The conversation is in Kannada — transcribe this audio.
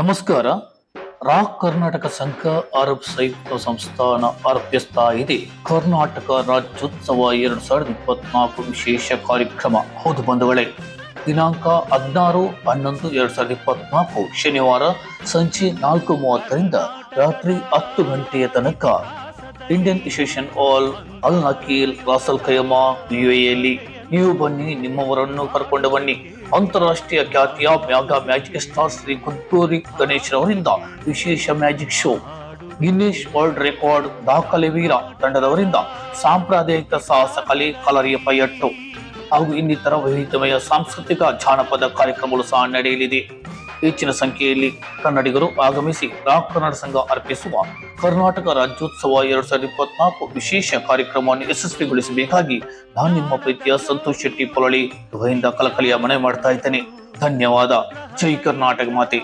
ನಮಸ್ಕಾರ. ರಾಕ್ ಕರ್ನಾಟಕ ಸಂಘ ಅರಬ್ ಸಂಯುಕ್ತ ಸಂಸ್ಥಾನ ಅರ್ಪಿಸ್ತಾ ಇದೆ. ಕರ್ನಾಟಕ ರಾಜ್ಯೋತ್ಸವ ಎರಡು ಸಾವಿರದ ಇಪ್ಪತ್ನಾಲ್ಕು ವಿಶೇಷ ಕಾರ್ಯಕ್ರಮ. ಹೌದು ಬಂಧುಗಳೇ, ದಿನಾಂಕ ಹದಿನಾರು ಹನ್ನೊಂದು ಎರಡು ಸಾವಿರದ ಇಪ್ಪತ್ನಾಲ್ಕು ಶನಿವಾರ ಸಂಜೆ ನಾಲ್ಕು ಮೂವತ್ತರಿಂದ ರಾತ್ರಿ ಹತ್ತು ಗಂಟೆಯ ತನಕ. ಇಂಡಿಯನ್ ಇನ್ಸ್ಟಿಟ್ಯೂಷನ್ ಆಲ್ ಅಲ್ ನಕೀಲ್ ರಾಸಲ್ ಖಯಮ ಯುಎಯಲ್ಲಿ ನೀವು ಬನ್ನಿ, ನಿಮ್ಮವರನ್ನು ಕರ್ಕೊಂಡು ಬನ್ನಿ. ಅಂತಾರಾಷ್ಟ್ರೀಯ ಖ್ಯಾತಿಯ mag magic star Shri Kutturi Ganesh ರವರಿಂದ ವಿಶೇಷ magic show. Guinness world record ದಾಖಲೆ ವೀರ ತಂಡದವರಿಂದ ಸಾಂಪ್ರದಾಯಿಕ ಸಾಹಸ ಕಲೆ, ಕಲರಿಯ ಪೈಯಟ್ಟು. ಹಾಗೂ ಇನ್ನಿತರ ವೈವಿಧ್ಯಮಯ ಸಾಂಸ್ಕೃತಿಕ ಜಾನಪದ ಕಾರ್ಯಕ್ರಮಗಳು ಸಹ ನಡೆಯಲಿದೆ. ಹೆಚ್ಚಿನ ಸಂಖ್ಯೆಯಲ್ಲಿ ಕನ್ನಡಿಗರು ಆಗಮಿಸಿ ರಾಕ್ ಕನ್ನಡ ಸಂಘ ಅರ್ಪಿಸುವ ಕರ್ನಾಟಕ ರಾಜ್ಯೋತ್ಸವ ಎರಡ್ ಸಾವಿರದ ಇಪ್ಪತ್ನಾಲ್ಕು ವಿಶೇಷ ಕಾರ್ಯಕ್ರಮವನ್ನು ಯಶಸ್ವಿಗೊಳಿಸಬೇಕಾಗಿ ನಾನು ನಿಮ್ಮ ಪ್ರೀತಿಯ ಸಂತೋಷ್ ಶೆಟ್ಟಿ ಪೊಲಳಿ ದುಬೈಯಿಂದ ಕಲಕಲಿಯ ಮನೆ ಮಾಡ್ತಾ ಇದ್ದೇನೆ. ಧನ್ಯವಾದ. ಜೈ ಕರ್ನಾಟಕ ಮಾತೆ.